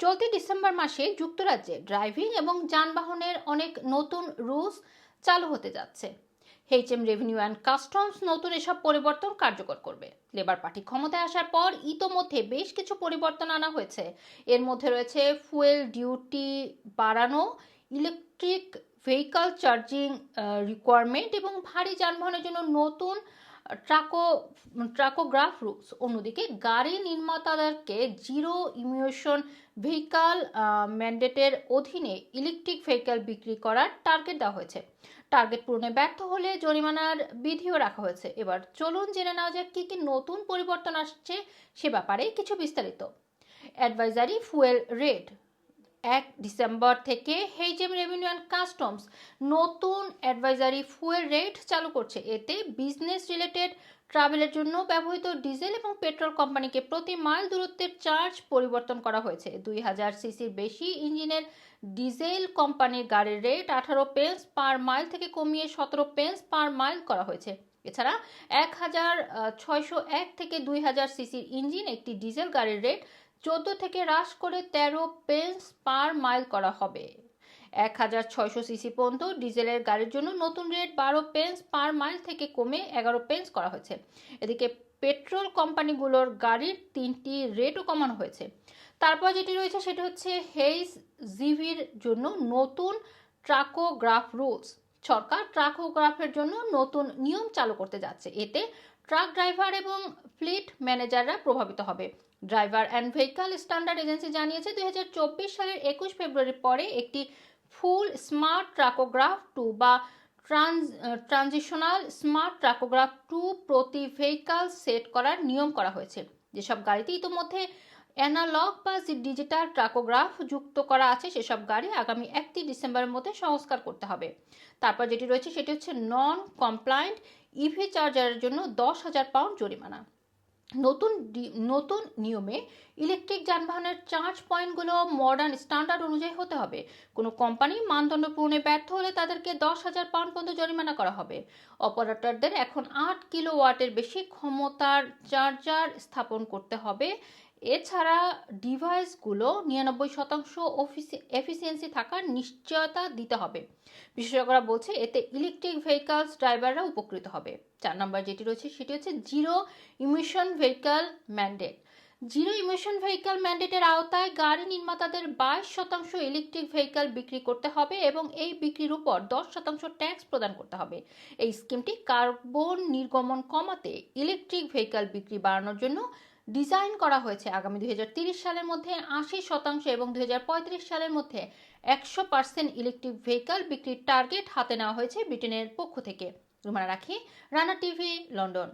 চলতি ডিসেম্বর মাসে যুক্তরাজ্যে ড্রাইভিং এবং যানবাহনের অনেক নতুন রুলস চালু হতে যাচ্ছে। এইচএম রেভিনিউ অ্যান্ড কাস্টমস নতুন এসব পরিবর্তন কার্যকর করবে। লেবার পার্টি ক্ষমতায় আসার পর ইতোমধ্যে বেশ কিছু পরিবর্তন আনা হয়েছে। এর মধ্যে রয়েছে ফুয়েল ডিউটি বাড়ানো ইলেকট্রিক ভেহিকল চার্জিং রিকোয়ারমেন্ট এবং ভারী যানবাহনের জন্য নতুন ট্রাকো ট্রাকোগ্রাফ রুলস অন্যদিকে গাড়ি নির্মাতাদেরকে জিরো ইমিউশন ভেহিকাল ম্যান্ডেটের অধীনে ইলেকট্রিক ভেহিক্যাল বিক্রি করার টার্গেট দেওয়া হয়েছে। টার্গেট পূরণে ব্যর্থ হলে জরিমানার বিধিও রাখা হয়েছে। এবার চলুন জেনে নেওয়া যাক কী কী নতুন পরিবর্তন আসছে সে ব্যাপারে কিছু বিস্তারিত। অ্যাডভাইজারি ফুয়েল রেট এক ডিসেম্বর থেকে হেইজেম রেভিনিউ অ্যান্ড কাস্টমস নতুন অ্যাডভাইজারি ফুয়েল রেট চালু করছে। এতে বিজনেস রিলেটেড ট্রাভেলের জন্য ব্যবহৃত ডিজেল এবং পেট্রোল কোম্পানিকে প্রতি মাইল দূরত্বের চার্জ পরিবর্তন করা হয়েছে। দুই হাজার সিসির বেশি ইঞ্জিনের ডিজেল কোম্পানির গাড়ির রেট আঠারো পেন্স পার মাইল থেকে কমিয়ে সতেরো পেন্স পার মাইল করা হয়েছে। এছাড়া এক হাজার ছয়শো এক থেকে দুই হাজার সিসির ইঞ্জিন একটি ডিজেল গাড়ির রেট চোদ্দ থেকে হ্রাস করে তেরো পেন্স পার মাইল করা হবে। এক হাজার ছয়শো সিসি পর্যন্ত ডিজেলের গাড়ির জন্য নতুন রেট বারো পেন্স পার মাইল থেকে কমে এগারো পেন্স করা হয়েছে। এদিকে পেট্রোল কোম্পানিগুলোর গাড়ির তিনটি রেটও কমানো হয়েছে। তারপর যেটি রয়েছে সেটি হচ্ছে হেইস জিভির জন্য নতুন ট্রাকোগ্রাফ রুলস। সরকার ট্রাকোগ্রাফের জন্য নতুন নিয়ম চালু করতে যাচ্ছে। এতে ট্রাক ড্রাইভার এবং ফ্লিট ম্যানেজাররা প্রভাবিত হবে। Driver and vehicle standard agency জানিয়েছে, দুই হাজার চব্বিশ সালের একুশ ফেব্রুয়ারির পরে একটি ফুল স্মার্ট ট্রাকোগ্রাফ টু বা trans transitional smart tachograph two প্রতি ভেহিকাল সেট করার নিয়ম করা হয়েছে। যেসব গাড়িতে ইতিমধ্যে অ্যানালগ বা ডিজিটাল ট্রাকোগ্রাফ যুক্ত করা আছে, সেসব গাড়ি আগামী একটি ডিসেম্বরের মধ্যে সংস্কার করতে হবে। তারপর যেটি রয়েছে, সেটি হচ্ছে নন কমপ্লায়েন্ট ইভি চার্জারের জন্য দশ হাজার পাউন্ড জরিমানা। নতুন নতুন নিয়মে ইলেকট্রিক যানবাহনের চার্জ পয়েন্টগুলো মডার্ন স্ট্যান্ডার্ড অনুযায়ী হতে হবে। কোনো কোম্পানি মানদণ্ড পূরণে ব্যর্থ হলে তাদেরকে দশ হাজার পাউন্ড পর্যন্ত জরিমানা করা হবে। অপারেটরদের এখন আট কিলো ওয়াটের বেশি ক্ষমতার চার্জার স্থাপন করতে হবে। এছাড়া ডিভাইসগুলো নিরানব্বই শতাংশ এফিসিয়েন্সি থাকার নিশ্চয়তা দিতে হবে। বিশেষজ্ঞরা বলছে, এতে ইলেকট্রিক ভেহিকালস ড্রাইভাররা উপকৃত হবে। চার নম্বর যেটি রয়েছে, সেটি হচ্ছে zero emission vehicle mandate zero emission vehicle ম্যান্ডেটের আওতায় গাড়ি নির্মাতাদের বাইশ শতাংশ ইলেকট্রিক ভেহিকাল বিক্রি করতে হবে এবং এই বিক্রির উপর দশ শতাংশ ট্যাক্স প্রদান করতে হবে। এই স্কিমটি কার্বন নির্গমন কমাতে ইলেকট্রিক ভেহিকাল বিক্রি বাড়ানোর জন্য ডিজাইন করা হয়েছে আগামী দুই সালের মধ্যে আশি শতাংশ এবং দুই হাজার পঁয়ত্রিশ সালের মধ্যে একশো পার্সেন্ট ইলেকট্রিক ভেহিকাল বিক্রির টার্গেট হাতে নেওয়া হয়েছে ব্রিটেনের পক্ষ থেকে। রুমানা রাখি, রানা টিভি, লন্ডন।